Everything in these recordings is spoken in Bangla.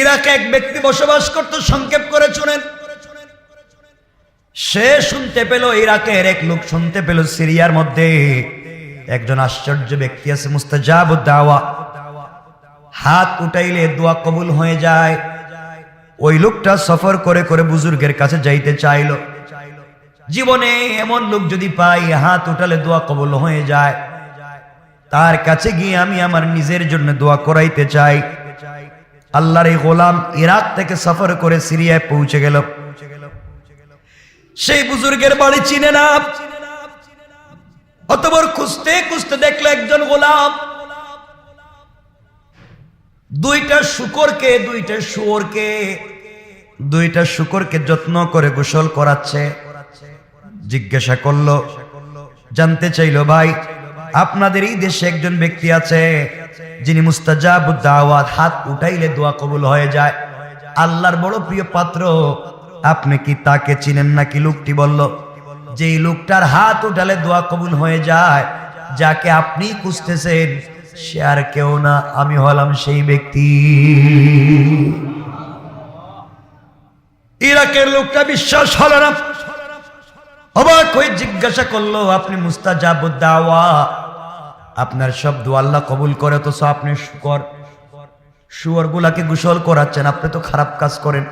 ইরাকে এক ব্যক্তি বসবাস করত, সংক্ষেপ করে শুনেন। সে শুনতে পেল ইরাকের এক লোক, শুনতে পেল সিরিয়ার মধ্যে একজন আশ্চর্য ব্যক্তি আছে মুস্তাজাব দাওয়া হাত উঠাইলে দোয়া কবুল হয়ে যায়। ওই লোকটা সফর করে করে বুজুর্গের কাছে যাইতে চাইলো। জীবনে এমন লোক যদি পাই, হাত উঠালে দোয়া কবুল হয়ে যায়। তার কাছে গিয়ে আমি আমার নিজের জন্য দোয়া করাইতে চাই। আল্লাহর এই গোলাম ইরাক থেকে সফর করে সিরিয়ায় পৌঁছে গেল। সেই বুজুর্গের বাড়ি চিনে না। অতবর খুঁজতে খুঁজতে দেখল একজন গোলাম। দুইটা শুকরকে, দুইটা শুয়োরকে, দুইটা শুকরকে যত্ন করে গোসল করাচ্ছে। জিজ্ঞাসা করল, জানতে চাইলো, ভাই আপনাদের এই দেশে একজন ব্যক্তি আছে, যিনি মুস্তাজাব দাওয়াত, হাত উঠাইলে দোয়া কবুল হয়ে যায়। আল্লাহর বড় প্রিয় পাত্র, আপনি কি তাকে চিনেন নাকি? লোকটি বলল যে লোকটার হাত উঠালে দোয়া কবুল হয়ে যায়, যাকে আপনি খুঁজতেছেন, সে আর কেউ না, আমি হলাম সেই ব্যক্তি। ইরাকের লোকটা বিশ্বাস হলো না। অবাক হয়ে জিজ্ঞাসা করল, আপনি মুস্তাজাবুদ্দাওয়া আপনার শব্দ আল্লাহ কবুল করে তো আপনি শুকর। শুয়ার গুলাকে গোসল করাচ্ছেন, আপনি তো খারাপ কাজ করেন।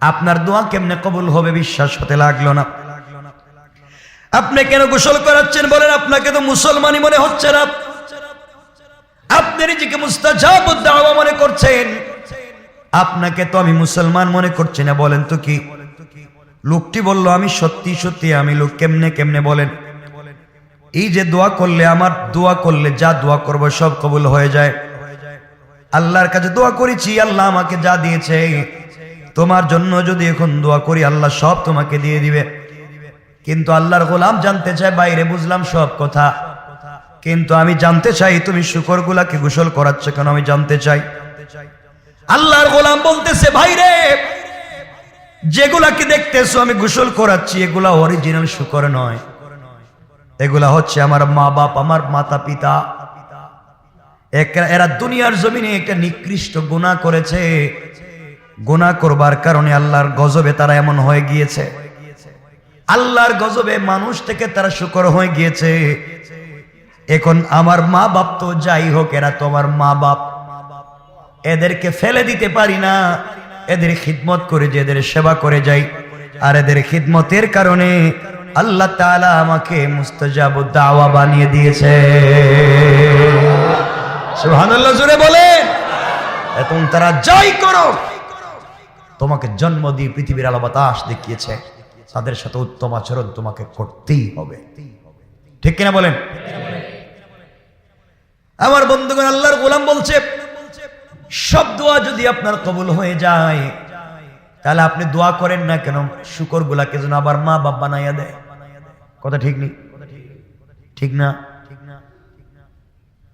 আপনার দোয়া কেমনে কবুল হবে বিশ্বাস হতে লাগল না। আপনি কেন গোসল করাচ্ছেন বলেন, আপনাকে তো মুসলমানই মনে হচ্ছে না। আপনি নিজেকে মুস্তাজাবুদ্দাওয়া মনে করছেন। আপনাকে তো আমি মুসলমান মনে করছি না, বলেন তো কি? লোকটি বলল, আমি সত্যি সত্যি, আমি লোক কেমনে কেমনে বলেন? এই যে দোয়া করলে, আমার দোয়া করলে, যা দোয়া করব, সব কবুল হয়ে যায়। আল্লাহর কাছে দোয়া করেছি, আল্লাহ আমাকে যা দিয়েছে। তোমার জন্য যদি এখন দোয়া করি, আল্লাহ সব তোমাকে দিয়ে দিবে। কিন্তু আল্লাহর গোলাম জানতে চায়, বাইরে বুঝলাম সব কথা। কিন্তু আমি জানতে চাই, তুমি শুকর গুলাকে গোসল করাচ্ছ কেন, আমি জানতে চাই। আল্লাহর গোলাম বলতেছে, ভাইরে, যেগুলাকে দেখতেছো, আমি গোসল করাচ্ছি, এগুলা অরিজিনাল শুকর নয়। এগুলা হচ্ছে আমার মা বাপ, আমার মাতা পিতা। এরা দুনিয়ার জমিনে একটা নিকৃষ্ট গুণা করেছে। গুণা করবার কারণে আল্লাহর গজবে তারা এমন হয়ে গিয়েছে। আল্লাহর গজবে মানুষ থেকে তারা শুকর হয়ে গিয়েছে। এখন আমার মা বাপ তো যাই হোক, এরা তো আমার মা বাপ। এদেরকে ফেলে দিতে পারি না। এদের খিদমত করে যে এদের সেবা করে যাই। আর এদের খিদমতের কারণে আল্লাহ তাআলা আমাকে মুস্তাজাব দাওয়া বানিয়ে দিয়েছে। সুবহানাল্লাহ, জোরে বলে এখন তারা যাই করো। তোমাকে জন্ম দিয়ে পৃথিবীর আলো বাতাস দেখিয়েছে। তাদের সাথে উত্তম আচরণ তোমাকে করতেই হবে। ঠিক কিনা বলেন? আমার বন্ধুগণ, আল্লাহর গোলাম বলছে, সব দোয়া যদি আপনার কবুল হয়ে যায় তাহলে আপনি দোয়া করেন না কেন? শুকর গুলাকে যেন আবার মা বাপ বানাইয়া দেয়। কথা ঠিক নেই ঠিক না?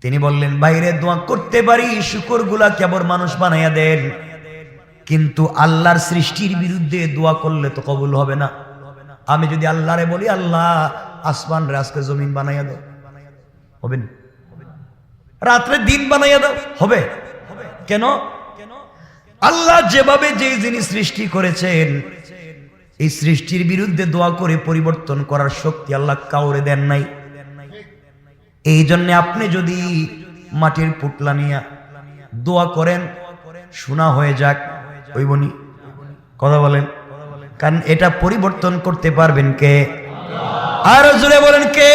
তিনি বললেন, বাইরে দোয়া করতে পারি, শুকর গুলাকে আবার মানুষ বানাইয়া দেন। কিন্তু আল্লাহর সৃষ্টির বিরুদ্ধে দোয়া করলে তো কবুল হবে না। আমি যদি আল্লাহরে বলি, আল্লাহ আসমান রাজকে জমিন বানাইয়া দাও। হবে না? রাত্রে দিন বানাইয়া দাও? হবে? কেন? আল্লাহ যেভাবে যে জিনিস সৃষ্টি করেছেন, এই সৃষ্টির বিরুদ্ধে দোয়া করে পরিবর্তন করার শক্তি আল্লাহ কাউরে দেন নাই। এই জন্য আপনি যদি মাটির পুটলা নিয়ে দোয়া করেন, শোনা হয়ে যাক। ওই বনি, কথা বলেন। কারণ এটা পরিবর্তন করতে পারবেন কে? আর জোরে বলেন কে?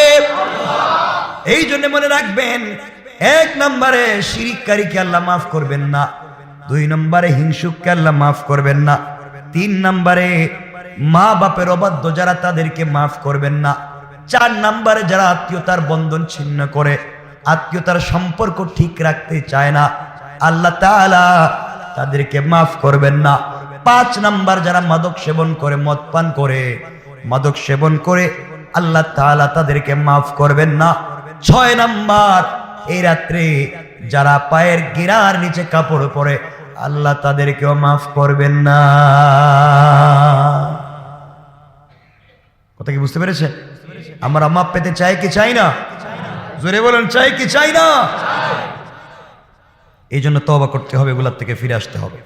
এই জন্য মনে রাখবেন, এক নম্বরে শিরিককারীকে আল্লাহ মাফ করবেন না। দুই নম্বরে হিংসুককে আল্লাহ মাফ করবেন না। তিন নম্বরে মা বাপের অবাধ্য যারা তাদেরকে মাফ করবেন না। চার নম্বরে যারা আত্মীয়তার বন্ধন ছিন্ন করে, আত্মীয়তার সম্পর্ক ঠিক রাখতে চায় না, আল্লাহ তাআলা তাদেরকে মাফ করবেন না। পাঁচ নাম্বার যারা মাদক সেবন করে, মদ পান করে, মাদক সেবন করে, আল্লাহ তাআলা তাদেরকে মাফ করবেন না। ছয় নাম্বার, এই রাত্রে যারা পায়ের গিরার নিচে কাপড় পরে আল্লাহ তাদেরকেও মাফ করবেন না। কথা কি বুঝতে পেরেছে আমরা মাপ পেতে চাই কি চাই না? জোরে বলেন, চাই কি চাই না? এই জন্য তবা করতে হবে, এগুলার থেকে ফিরে আসতে হবে।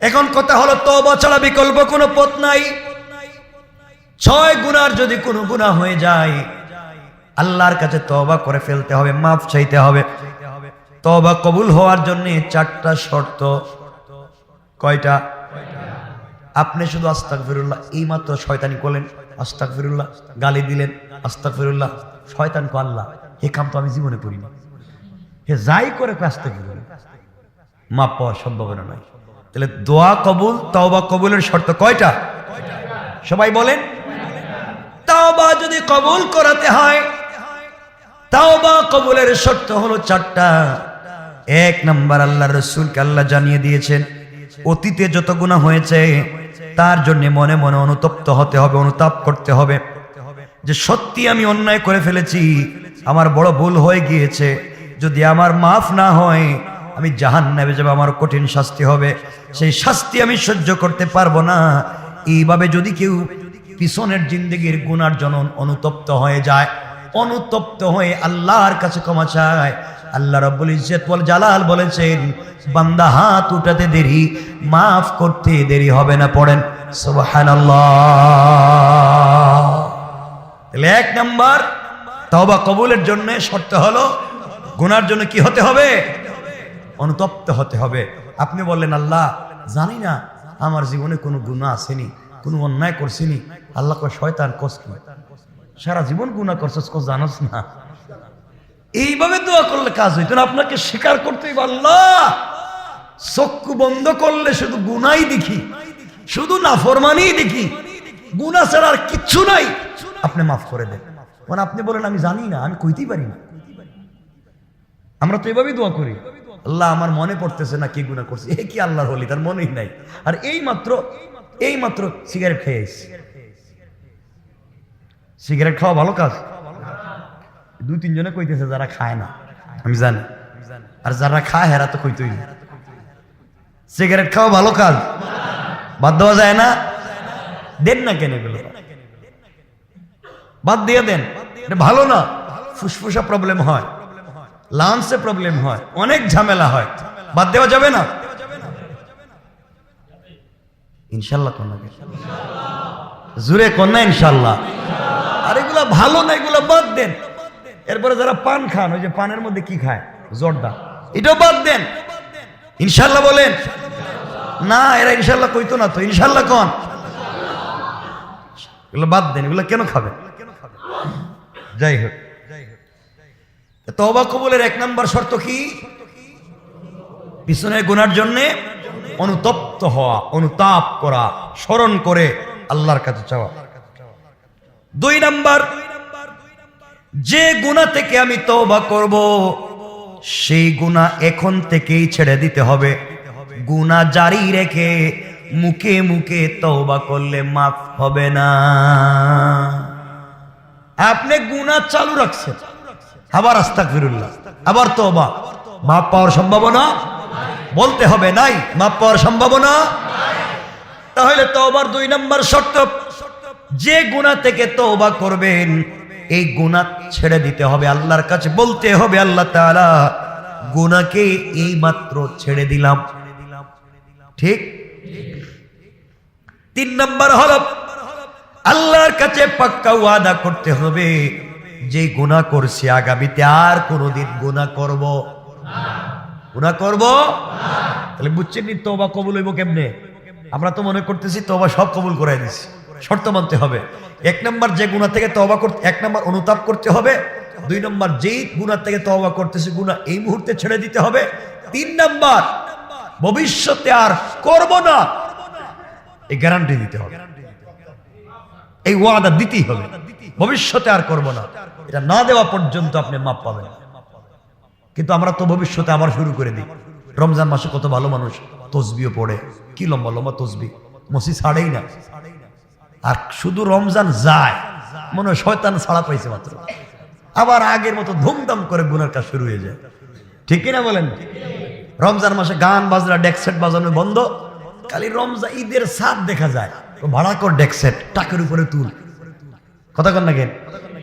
এখন কথা হলো তবা ছাড়া বিকল্প কোনো পথ নাই। ছয় গুনার যদি কোনো গুনাহ হয়ে যায়, আল্লাহর কাছে তওবা করে ফেলতে হবে, মাফ চাইতে হবে। তওবা কবুল হওয়ার জন্য চারটা শর্ত। কয়টা? আপনি শুধু আস্তাক ফিরুল্লাহ এই মাত্র শয়তানি করলেন আস্তাক ফিরুল্লাহ গালি দিলেন আস্তাক ফিরুল্লাহ শয়তান কো আল্লাহ, এ কাম তো আমি জীবনে করিনি। হে যাই করে আস্তাক ফিরুল্লাহ মাপ পাওয়ার সম্ভাবনা নাই তাহলে দোয়া কবুল, তওবা কবুলের শর্ত কয়টা? সবাই বলেন, তাওবা যদি কবুল করাতে হয়, তাওবা কবুলের শর্ত হলো চারটা। এক নাম্বার আল্লাহ রসুলকে আল্লাহ জানিয়ে দিয়েছেন, অতীতে যত গুণা হয়েছে, তার জন্য মনে মনে অনুতপ্ত হতে হবে, অনুতাপ করতে হবে। যে সত্যি আমি অন্যায় করে ফেলেছি, আমার বড় ভুল হয়ে গিয়েছে, যদি আমার মাফ না হয়, আমি জাহান নেবে যাবে, আমার কঠিন শাস্তি হবে। সেই শাস্তি আমি সহ্য করতে পারব না। এইভাবে যদি কেউ পিছনের জিন্দগির গুনার জন্য অনুতপ্ত হয়ে যায়, অনুতপ্ত হয়ে আল্লাহর কাছে ক্ষমা চায় আল্লাহ রব্বুল ইজ্জত বল জালাল বলেছেন, বান্দা হাত উঠাতে দেরি, মাফ করতে দেরি হবে না, পড়েন। সুবহানাল্লাহ। এক নাম্বার, তওবা কবুলের জন্য শর্ত হলো, গুনার জন্য কি হতে হবে? অনুতপ্ত হতে হবে। আপনি বললেন, আল্লাহ, জানি না, আমার জীবনে কোনো গুণা আসেনি, কোনো অন্যায় করছিনি। আল্লাহ কয়, শয়তান, কস কি? সারা জীবন গুণা করছস জানোস না। এইভাবে দোয়া করলে কাজ হইতো না। আপনাকে স্বীকার করতেই আল্লাহ, চক্ষু বন্ধ করলে শুধু গুনাই দেখি, শুধু নাফরমানি দেখি। গুনা ছাড়া আর কিচ্ছু নাই। আপনি মাফ করে দেন। মানে আপনি বলেন, আমি জানি না, আমি কইতেই পারি না। আমরা তো এভাবেই দোয়া করি। আল্লাহ, আমার মনে পড়তেছে না কি গুণা করছে। এ কি আল্লাহর হলি তার মনেই নাই। আর এই মাত্র এই মাত্র সিগারেট খেয়ে এসছি সিগারেট খাওয়া ভালো কাজ। দুই তিনজনে কইতেছে যারা খায় না। আমি জানি। আর যারা খায়, হেরা তো কইতই না সিগারেট খাওয়া ভালো কাজ। বাদ দেওয়া যায় না। দেন না কেন এগুলো? বাদ দিয়ে দেন। এটা ভালো না। ফুসফুসা প্রবলেম হয়। লাংসে প্রবলেম হয়। অনেক ঝামেলা হয়। বাদ দেওয়া যাবে না। ইনশাল্লাহ কন্যা জুড়ে কন্যা ইনশাল্লাহ। আর এগুলা ভালো না, এগুলা বাদ দেন। এরপরে যারা পান খান, ওই যে পানের মধ্যে কি খায়? জর্দা। এটাও বাদ দেন। ইনশাল্লাহ বলেন। না, এরা ইনশাল্লাহ কইতো না তো। ইনশাল্লাহ কন? এগুলো বাদ দেন, এগুলো কেন খাবে যাই হোক। তবা কবুলের এক নম্বর শর্ত কি? পিছনের গুনার জন্য অনুতপ্ত হওয়া, অনুতাপ করা, স্মরণ করে আল্লাহর কাছে চাওয়া। দুই নাম্বার যে গুণা থেকে আমি তওবা করব, সেই গুণা এখন থেকেই ছেড়ে দিতে হবে। গুণা জারি রেখে মুখে মুখে তওবা করলে মাফ হবে না। আপনি গুণা চালু রাখছেন। আবার আস্তাক ফিরুল্লাহ আবার তওবা। মাপ পাওয়ার সম্ভাবনা বলতে হবে নাই। মাপ পাওয়ার সম্ভাবনা তাহলে তওবার দুই নম্বর শর্ত। যে গুণা থেকে তওবা করবেন এই গুণা ছেড়ে দিতে হবে, আল্লাহর কাছে বলতে হবে, আল্লাহ তাআলা, গুনাহকে এই মাত্র ছেড়ে দিলাম। ঠিক? তিন নম্বর হলো, আল্লাহর কাছে পাক্কা ওয়াদা করতে হবে যে গুনাহ করছি আগামীতে, আর কোনোদিন গুনাহ করব গুনাহ করব তাহলে বুঝছেন নি তোবা কবুল হইব কেমনে? আমরা তো মনে করতেছি তোবা সব কবুল করাই দিছি। শর্ত মানতে হবে। এক নম্বর যে গুণা থেকে তবা করতে এক নম্বর অনুতাপ করতে হবে। দুই নম্বর যেই গুণা থেকে তবা করতেছে গুণা এই মুহূর্তে ছেড়ে দিতে হবে। তিন নম্বর, ভবিষ্যতে আর করব না। এই গ্যারান্টি দিতে হবে। এই ওয়াদা দিতেই হবে। ভবিষ্যতে আর করব না। এটা না দেওয়া পর্যন্ত আপনি মাপ পাবেন। কিন্তু আমরা তো ভবিষ্যতে আবার শুরু করে দিই। রমজান মাসে কত ভালো মানুষ তসবিও পড়ে। কি লম্বা লম্বা তসবি মসি ছাড়েই না। আর শুধু রমজান যায়, মনে হয় শয়তান ছাড়া পাইছে মাত্র। আবার আগের মতো ধুমধাম করে গুনার কাজ শুরু হয়ে যায়। ঠিক কিনা বলেন? রমজান মাসে গান বাজনা ডেকসেট বাজানো বন্ধ। খালি রমজান, ঈদের সাপ দেখা যায়। ভাড়া কর ডেকসেট টাকের উপরে তুল। কথা কন না কেন?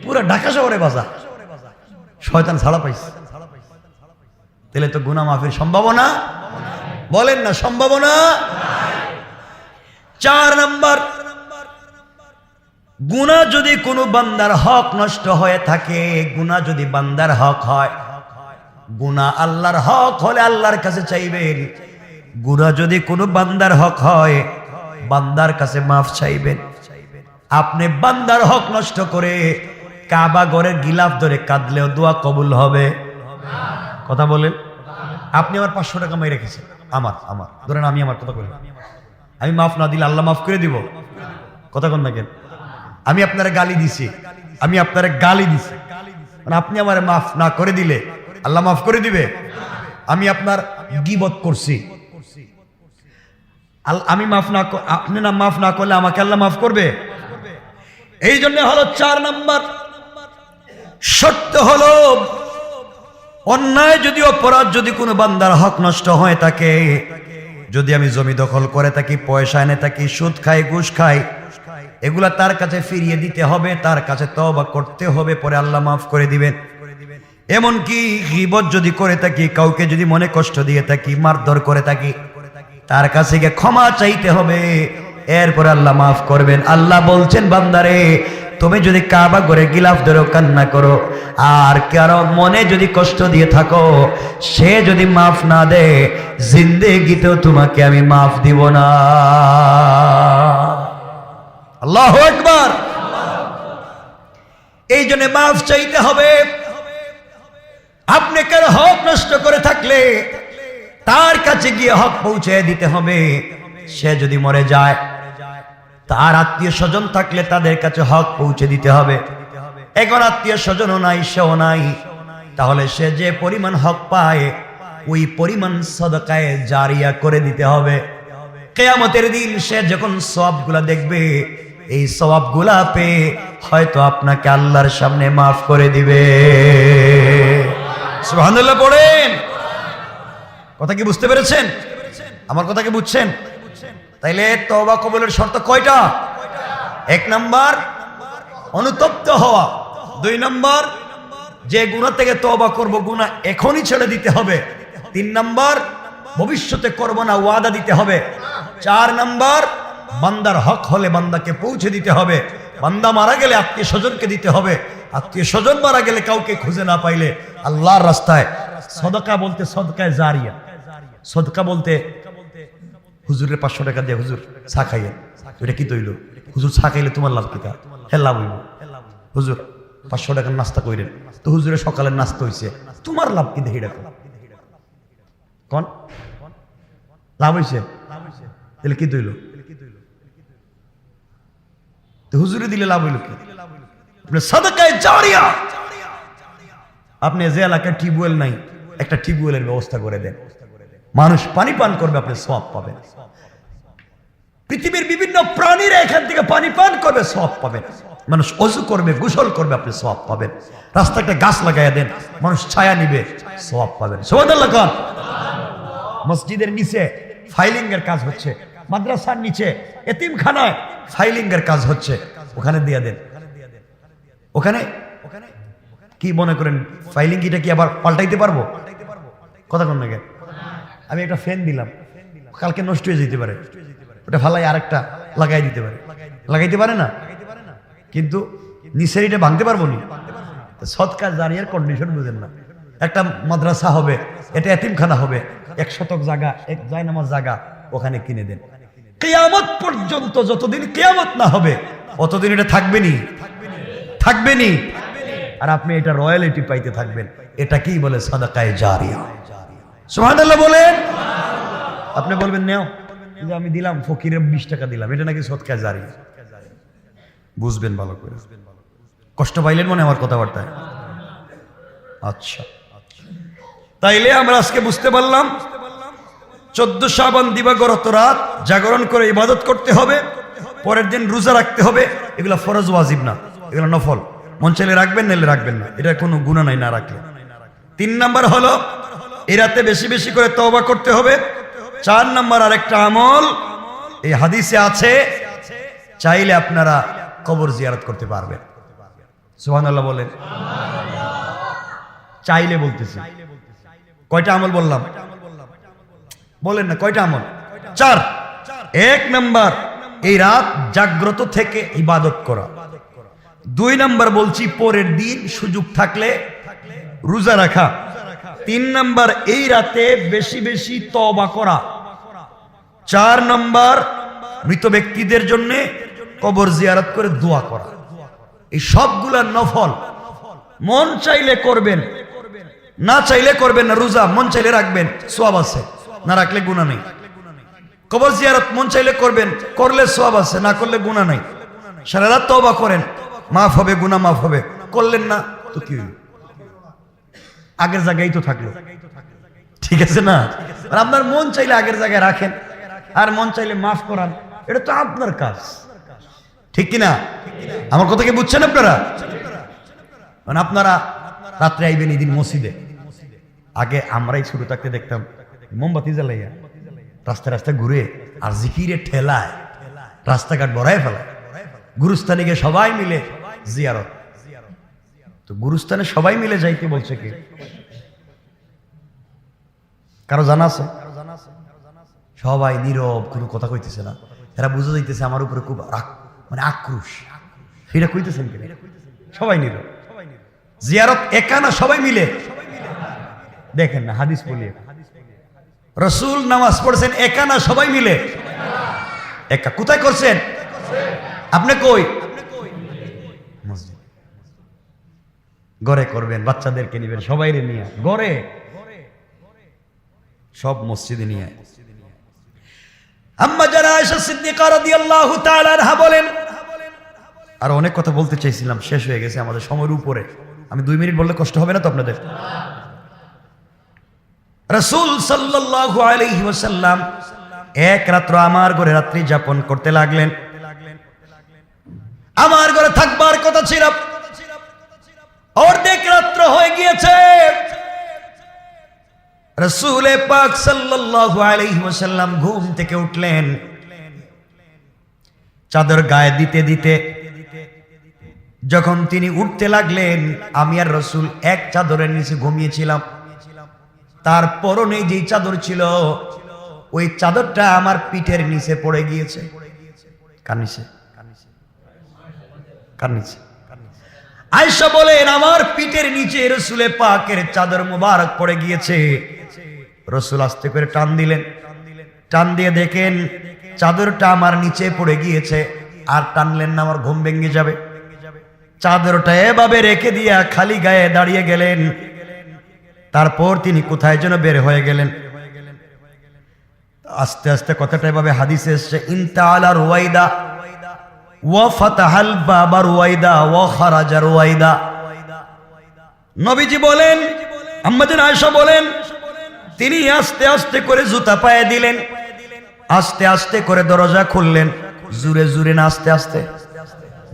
পুরো ঢাকা শহরে বাজা। শয়তান ছাড়া পাইছে। তাহলে তো গুনা মাফের সম্ভাবনা? বলেন না, সম্ভাবনা? চার নাম্বার গুণা যদি কোনো বান্দার হক নষ্ট হয়ে থাকে গুণা যদি বান্দার হক হয় গুণা আল্লাহর হক হলে আল্লাহর কাছে চাইবেন গুণা যদি কোনো বান্দার হক হয়, বান্দার কাছে মাফ চাইবেন আপনি বান্দার হক নষ্ট করে কাবা ঘরের গিলাফ ধরে কাঁদলেও দোয়া কবুল হবে। কথা বলেন। আপনি আমার পাঁচশো টাকা মেয়ে রেখেছেন আমার আমার। ধরেন আমি আমার কথা বলি। আমি মাফ না দিলে আল্লাহ মাফ করে দিব। কথা কন না কেন? আমি আপনার গালি দিছি। আমি আপনার গালি দিছি। মানে আপনি আমার মাফ না করে দিলে আল্লাহ মাফ করে দিবে। আমি আপনার গিবত করছি। আমি মাফ না আপনি না মাফ না করলে আমাকে আল্লাহ মাফ করবে? এই জন্য হলো চার নাম্বার। সত্য হলো, অন্যায় যদি অপরাধ, যদি কোনো বান্দার হক নষ্ট হয় তাকে, যদি আমি জমি দখল করে থাকি, পয়সা এনে থাকি, সুদ খাই, ঘুষ খাই এগুলা তার কাছে ফিরিয়ে দিতে হবে, তার কাছে তওবা করতে হবে, পরে আল্লাহ মাফ করে দিবেন। এমনকি গিবত যদি করে থাকি, কাউকে যদি মনে কষ্ট দিয়ে থাকি, মারধর করে থাকি, তার কাছে গিয়ে ক্ষমা চাইতে হবে, এরপর আল্লাহ মাফ করবেন। আল্লাহ বলছেন, বান্দারে, তুমি যদি কাবা করে গিলাফ ধরো, কান্না করো, আর কারও মনে যদি কষ্ট দিয়ে থাকো, সে যদি মাফ না দে জিন্দেগিতেও তোমাকে আমি মাফ দিব না। আল্লাহ একবার এই জন্য মাফ চাইতে হবে। আপনি কারও হক নষ্ট করে থাকলে তার কাছে গিয়ে হক পৌঁছে দিতে হবে। সে যদি মরে যায়, তার আত্মীয় স্বজন থাকলে তাদের কাছে হক পৌঁছে দিতে হবে। এখন আত্মীয় স্বজনও নাই, সেও নাই। তাহলে সে যে পরিমাণ হক পায়, ওই পরিমাণ সদকায় জারিয়া করে দিতে হবে। কেয়ামতের দিন সে যখন সবগুলা দেখবে এই সবাবগুলা পেয়ে হয়তো আপনাকে আল্লাহর সামনে মাফ করে দিবে। পড়েন। কথা কি বুঝতে পেরেছেন? আমার কথা কি বুঝছেন? তাইলে তওবা কবুলের শর্ত কয়টা? এক নাম্বার, অনুতপ্ত হওয়া। দুই নাম্বার, যে গুণা থেকে তবা করব গুণা এখনই ছেড়ে দিতে হবে। তিন নাম্বার, ভবিষ্যতে করব না, ওয়াদা দিতে হবে। চার নাম্বার বান্দার হক হলে বান্দাকে পৌঁছে দিতে হবে। বান্দা মারা গেলে আত্মীয় স্বজনকে দিতে হবে। আত্মীয় স্বজন মারা গেলে কাউকে খুঁজে না পাইলে আল্লাহর রাস্তায় সদকা বলতে সদকায় জারিয়া। সদকা বলতে হুজুরের পাঁচশো টাকা দিয়ে হুজুর চা খাইয়ে। এটা কি তৈল? হুজুর চা খাইলে তোমার লাভ কিতা হে লাভ হুজুর, পাঁচশো টাকার নাস্তা কইরেন। তো হুজুরের সকালের নাস্তা হইছে। তোমার লাভ কি দেখি দেখো কন? লাভ হইছে? তাহলে কি তৈল? হুজুরে দিলে লাভ হইল আপনি যে এলাকায় টিউবওয়েল নাই, একটা টিউবওয়েলের ব্যবস্থা করে দেন। মানুষ পানি পান করবে, আপনি সব পাবেন। পৃথিবীর বিভিন্ন প্রাণীরা এখান থেকে পানি পান করবে সব পাবেন। মানুষ অজু করবে, গোসল করবে, আপনি সব পাবেন। রাস্তায় একটা গাছ লাগাইয়া দেন, মানুষ ছায়া নিবে সব পাবেন। সোহাদাল্লাহ মসজিদের নিচে ফাইলিং এর কাজ হচ্ছে। মাদ্রাসার নিচে, এতিমখানায় ফাইলিং এর কাজ হচ্ছে। ওখানে দিয়ে দেন। ওখানে? কি মনে করেন, ফাইলিং কিটা কি আবার পাল্টাইতে পারব? কথা কোন নাকি আমি একটা ফ্যান দিলাম। কালকে নষ্ট হয়ে যেতে পারে। ওটা ফালাই আরেকটা লাগাই দিতে পারে। লাগাইতে পারে না? কিন্তু নিচের এটা ভাঙতে পারব নি? সৎকার জারিয়ার কন্ডিশন বুঝেন না। একটা মাদ্রাসা হবে, এটা এতিমখানা হবে। এক শতক জায়গা, এক জায়নামাজ জায়গা ওখানে কিনে দেন। কেয়ামত পর্যন্ত যতদিন কেয়ামত না হবে, অতদিন এটা থাকবেনি। থাকবেনি। আর আপনি এটা রয়্যালিটি পাইতে থাকবেন। এটা কি বলে? সাদাকায় জারিয়া। সুবহানাল্লাহ বলেন। আপনি বলবেন, নেও আমি দিলাম ফকিরে বিশ টাকা দিলাম, এটা নাকি সৎকায় জারিয়া? বুঝবেন ভালো করে। কষ্ট পাইলেন মনে আমার কথাবার্তায়। আচ্ছা। তাইলে আমরা আজকে বুঝতে পারলাম চোদ্দ সাবান দিবাগরত রাত, জাগরণ করে ইবাদত করতে হবে, পরের দিন রোজা রাখতে হবে, এগুলা ফরজ ওয়াজিব না, এগুলো নফল। মন চাইলে রাখবেন নাহলে রাখবেন না, এটা কোনো গুণা নাই না রাখলে। তিন নাম্বার হলো, এই রাতে বেশি বেশি করে তওবা করতে হবে। চার নাম্বার আরেকটা আমল, এই হাদিসে আছে, চাইলে আপনারা কবর জিয়ারত করতে পারবেন। সুবহানাল্লাহ বলেন। চাইলে বলতেছি। কয়টা আমল বললাম? বলেন না, কয়টা আমল? চার। এক নাম্বার, এই রাত জাগ্রত থেকে ইবাদত করা। দুই নাম্বার বলছি, পরের দিন সুযোগ থাকলে রোজা রাখা। তিন নাম্বার, এই রাতে বেশি বেশি তবা করা। চার নাম্বার, মৃত ব্যক্তিদের জন্য কবর জিয়ারত করে দোয়া করা। এই সবগুলা নফল। মন চাইলে করবেন, না চাইলে করবেন না রোজা, মন চাইলে রাখবেন সোয়াব আছে। না রাখলে গুণা নেই। কবর জিয়ারত মন চাইলে করবেন, করলে সোয়াব আছে, না করলে গুণা নাই। সারা রাত তওবা করেন, মাফ হবে গুণা মাফ হবে। করলেন না, তো কি আগের জায়গায় তো থাকল। ঠিক আছে না? আপনার মন চাইলে আগের জায়গায় রাখেন, আর মন চাইলে মাফ করান, এটা তো আপনার কাজ। ঠিক কিনা? আমার কথা কি বুঝছেন আপনারা? মানে আপনারা রাত্রে আইবেন এই দিন মসজিদে। আগে আমরাই শুরু থাকতে দেখতাম মোমবাতি জ্বালাইয়া রাস্তায় রাস্তায় ঘুরে আর জিকিরে ঠেলায় রাস্তাঘাট বড়ায় ফেলায় গুরুস্থানে গিয়ে সবাই মিলে জিয়ারত তো গুরুস্থানে সবাই মিলে যাইতে বলছে কি? কারও জানা আছে? সবাই নীরব কোনো কথা কইতেছে না। এরা বুঝে যাইতেছে আমার উপরে খুব মানে আক্রোশ সেটা কইতেছেন কেন সবাই নীরব জিয়ারত একা না সবাই মিলে? দেখেন না, হাদিস বলি রসুল নামাজ পড়ছেন একা না সবাই মিলে। একা কোথায় করছেন? আপনি কই? মসজিদ। ঘরে করবেন, বাচ্চাদেরকে নিবেন সবাই নিয়ে। ঘরে সব মসজিদে নিয়ে। আম্মা যারা আয়েশা সিদ্দিকা রাদিয়াল্লাহু তাআলা আনহা বলেন, আর অনেক কথা বলতে চাইছিলাম শেষ হয়ে গেছে আমাদের সময়ের উপরে। আমি দুই মিনিট বললে কষ্ট হবে না তো আপনাদের? রসুল সাল্লাল্লাহু আলাইহি ওয়াসাল্লাম এক রাত্র আমার ঘরে রাত্রি যাপন করতে লাগলেন। আমার ঘরে থাকবার কথা ছিল। অর্ধেক রাত্র হয়ে গিয়েছে। রসুল পাক সাল্লাল্লাহু আলাইহি ওয়াসাল্লাম ঘুম থেকে উঠলেন। চাদর গায়ে দিতে দিতে যখন তিনি উঠতে লাগলেন, আমি আর রসুল এক চাদরের নিচে ঘুমিয়েছিলাম। তার পরনে যেই চাদর ছিল, ওই চাদরটা আমার পিঠের নিচে পড়ে গিয়েছে। আয়সা বলেন, আমার পিঠের নিচে রসুলে পাকের চাদর মুবারক পড়ে গিয়েছে। রসুল আস্তে করে টান দিলেন। টান দিয়ে দেখেন, চাদরটা আমার নিচে পড়ে গিয়েছে। আর টানলেন না, আমার ঘুম ভেঙে যাবে। চাদরটা এভাবে রেখে দিয়া খালি গায়ে দাঁড়িয়ে গেলেন। তারপর তিনি কোথায় যেন বের হয়ে গেলেন। আস্তে আস্তে কথাটা এভাবে হাদিসে এসছে, ইনতাআলা রুয়াইদা ওয়া ফাতাহাল বাবা রুয়াইদা ওয়া খারাজা রুয়াইদা নবীজি বলেন আম্মাজান আয়েশা বলেন, তিনি আস্তে আস্তে করে জুতা পায়ে দিলেন, আস্তে আস্তে করে দরজা খুললেন জুরে জুরে না আস্তে আস্তে।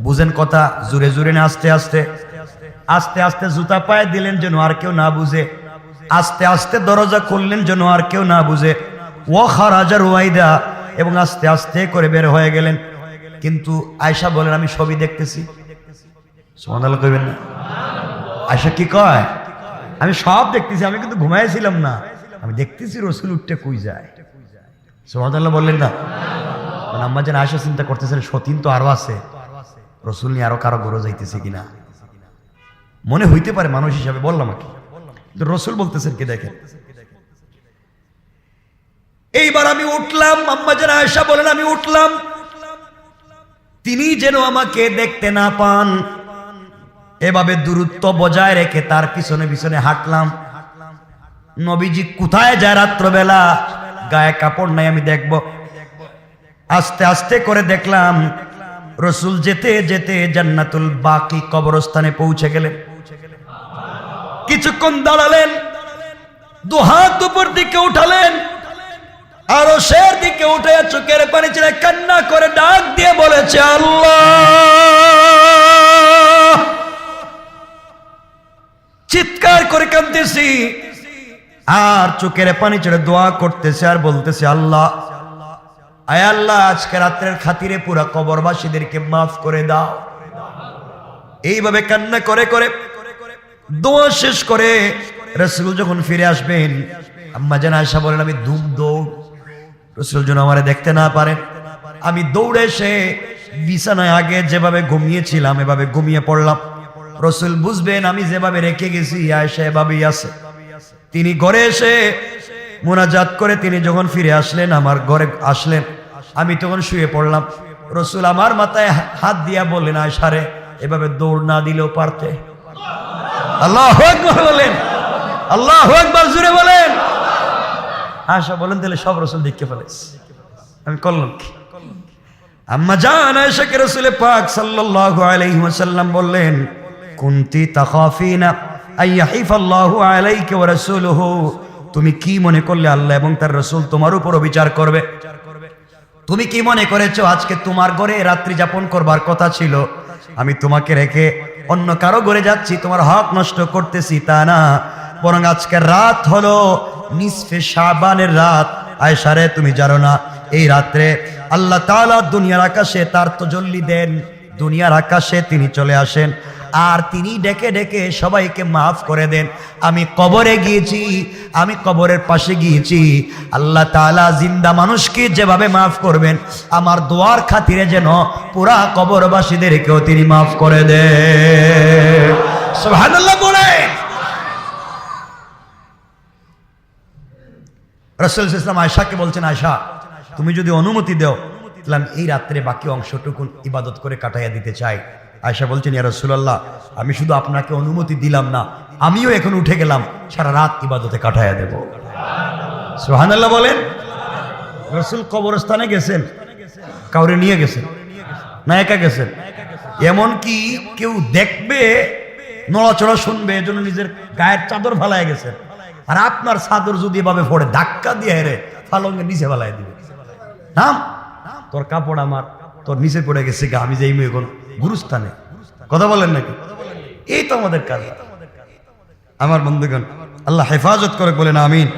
বুঝেন কথা জুরে জুরে না আস্তে আস্তে। আস্তে আস্তে জুতা পায়ে দিলেন যেন আর কেউ না বুঝে। আস্তে আস্তে দরজা খুললেন যেন আর কেউ না বুঝে। ও খারাজার ওয়াইদা এবং আস্তে আস্তে করে বের হয়ে গেলেন। কিন্তু আয়সা বলেন, আমি সবই দেখতেছি। সমাধান কইবেন না। আয়সা কি কয়? আমি সব দেখতেছি, আমি কিন্তু ঘুমাইছিলাম না। আমি দেখতেছি রসুল উঠতে কই যায়। সোহাদাল্লাহ বললেন না। মানে আম্মা যেন আয়সা চিন্তা করতেছেন, সতীন তো আরও আছে। রসুল নিয়ে আরও কারও গরো যাইতেছে কিনা? মনে হইতে পারে মানুষ হিসাবে, বললাম আর কি। রসুল বলতেছেন কি দেখেন? এইবার আমি উঠলাম, আম্মা যেন আয়সা বলেন, আমি উঠলাম। তিনি যেন আমাকে দেখতে না পান। এভাবে দূরত্ব বজায় রেখে তার পিছনে পিছনে হাঁটলাম। নবীজি কোথায় যায় রাত্রবেলা? গায়ে কাপড় নাই, আমি দেখব। আস্তে আস্তে করে দেখলাম, রসুল যেতে যেতে জান্নাতুল বাকি কবরস্থানে পৌঁছে গেলেন। কিছুক্ষণ দাঁড়ালেন, দু হাত উপর দিকে উঠালেন, আরও শের দিকে উঠে চোখের পানি ছেড়ে কান্না করে ডাক দিয়ে বলেছে, আল্লাহ! চিৎকার করে কাঁদতেছি, আর চোখের পানি ছেড়ে দোয়া করতেছে আর বলতেছে, আল্লাহ, আয় আল্লাহ, আজকে রাত্রের খাতিরে পুরা কবরবাসীদেরকে মাফ করে দাও। এইভাবে কান্না করে করে দোয়া শেষ করে রসুল যখন ফিরে আসবেন, আম্মা যেন আয়সা বলেন, আমি ধুম দৌড়। রসুল যেন আমারে দেখতে না পারেন। আমি দৌড়ে এসে বিছানায় আগে যেভাবে ঘুমিয়েছিলাম, এভাবে ঘুমিয়ে পড়লাম। রসুল বুঝবেন, আমি যেভাবে রেখে গেছি আয়সা এভাবেই আছে। তিনি ঘরে এসে মোনাজাত করে তিনি যখন ফিরে আসলেন, আমার ঘরে আসলেন। আমি তখন শুয়ে পড়লাম। রসুল আমার মাথায় হাত দিয়া বললেন আয়সারে এভাবে দৌড় না দিলেও পারতে। আল্লাহ একবার বলেন। আল্লাহ একবার জুড়ে বলেন। আশা বলেন তাহলে সব রসুল দেখতে ফেলেছি আমি করলাম কি? আম্মা জান আয়েশাকে রাসূলে পাক সাল্লাল্লাহু আলাইহি ওয়াসাল্লাম বললেন, কুনতি তাখাফিনা আইয়াহিফাল্লাহু আলাইকা ওয়া রাসূলুহু। তুমি কি মনে করলে আল্লাহ এবং তার রসুল তোমার উপর বিচার করবে? তুমি কি মনে করেছ আজকে তোমার ঘরে রাত্রি যাপন করবার কথা ছিল? আমি তোমাকে রেখে অন্য কারও ঘরে যাচ্ছি, তোমার হক নষ্ট করতেছি তা না। বরং আজকের রাত হলো, নিসফে সাবানের রাত। আয়সারে তুমি জানো না, এই রাত্রে আল্লাহ তালা দুনিয়ার আকাশে তার তজল্লি দেন, দুনিয়ার আকাশে তিনি চলে আসেন। আর তিনি ডেকে ডেকে সবাইকে মাফ করে দেন। আমি কবরে গিয়েছি, আমি কবরের পাশে গিয়েছি। আল্লাহ তাআলা জিন্দা মানুষকে যেভাবে মাফ করবেন, আমার দোয়ার খাতিরে যেন পুরা কবরবাসীদেরকেও তিনি মাফ করে দেন। ইসলাম আয়সাকে বলছেন আয়সা তুমি যদি অনুমতি দাও, তাহলে আমি এই রাত্রে বাকি অংশটুকুন ইবাদত করে কাটাইয়া দিতে চাই। আয়সা বলছেন, ইয়া রসুল্লাহ আমি শুধু আপনাকে অনুমতি দিলাম না, আমিও এখন উঠে গেলাম, সারা রাত ইবাদতে কাটাইয়া দেব। সোহানাল্লাহ বলেন। রসুল কবরস্থানে গেছেন, কাউরে নিয়ে গেছেন না একা গেছেন। এমন কি কেউ দেখবে, নড়াচড়া শুনবে, এজন্য নিজের গায়ের চাদর ফালায় গেছেন। আর আপনার চাদর যদি এভাবে পড়ে ধাক্কা দিয়ে হেরে ফালঙ্গের নিচে ফালায় দিবে। নাম? তোর কাপড় আমার। তোর নিচে পড়ে গেছে গা, আমি যাই এখন গুরুস্থানে। কথা বলেন নাকি? এই তো আমাদের কাজ। আমার বন্ধুগণ, আল্লাহ হেফাজত করে বলেন আমিন।